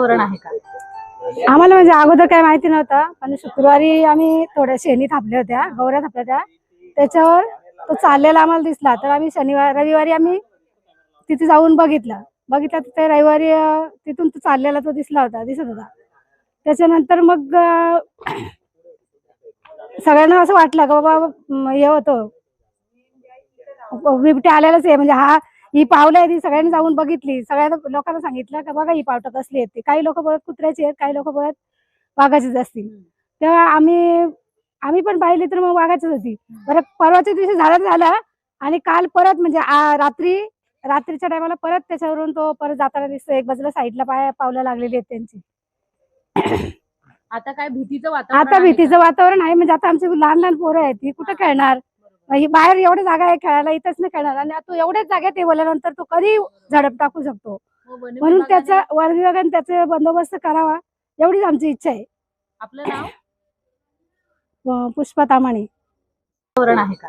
धोरण आहे का? आम्हाला म्हणजे अगोदर काय माहिती नव्हतं पण शुक्रवारी आम्ही थोड्या शेणी थापल्या होत्या गौऱ्या थापल्या होत्या. त्याच्यावर तो चाललेला आम्हाला दिसला तर आम्ही शनिवार रविवारी आम्ही तिथे जाऊन बघितलं. बघितलं तर ते रविवारी अं, तिथून तो चाललेला तो दिसला होता दिसत होता. त्याच्यानंतर मग अं, सगळ्यांना असं वाटलं का बाबा हे होतो. बिबट्या आलेलाच आहे म्हणजे हा ही पावलं आहे ती सगळ्यांनी जाऊन बघितली. सगळ्या लोकांना सांगितलं का बघा ही पावटं कसली आहेत ती. काही लोक बघत कुत्र्याची आहेत काही लोक बघत वाघाचीच असतील. तेव्हा आम्ही आम्ही पण पाहिली तर मग वाघाचीच होती. बरं परवाच्या दिवशी झालं झालं. आणि काल परत म्हणजे रात्री रात्रीच्या टायमाला परत त्याच्यावरून तो परत जाताना दिसतो. एक बाजूला साईडला पाय पावलं लागलेली आहेत त्यांची. आता काय भीतीचं वातावरण आता भीतीचं वातावरण आहे. म्हणजे आता आमची लहान लहान पोरं आहेत ती कुठं खेळणार? ही बाहेर एवढी जागा आहे खेळायला इथंच नाही खेळणार. आणि तो एवढ्याच जागेत आहे बोलल्यानंतर तो कधी झडप टाकू शकतो? हो, म्हणून त्याचा वन विभागाने त्याचा बंदोबस्त करावा. एवढीच आमची इच्छा आहे. आपलं नाव? पुष्पा तामाणे. धोरण आहे का?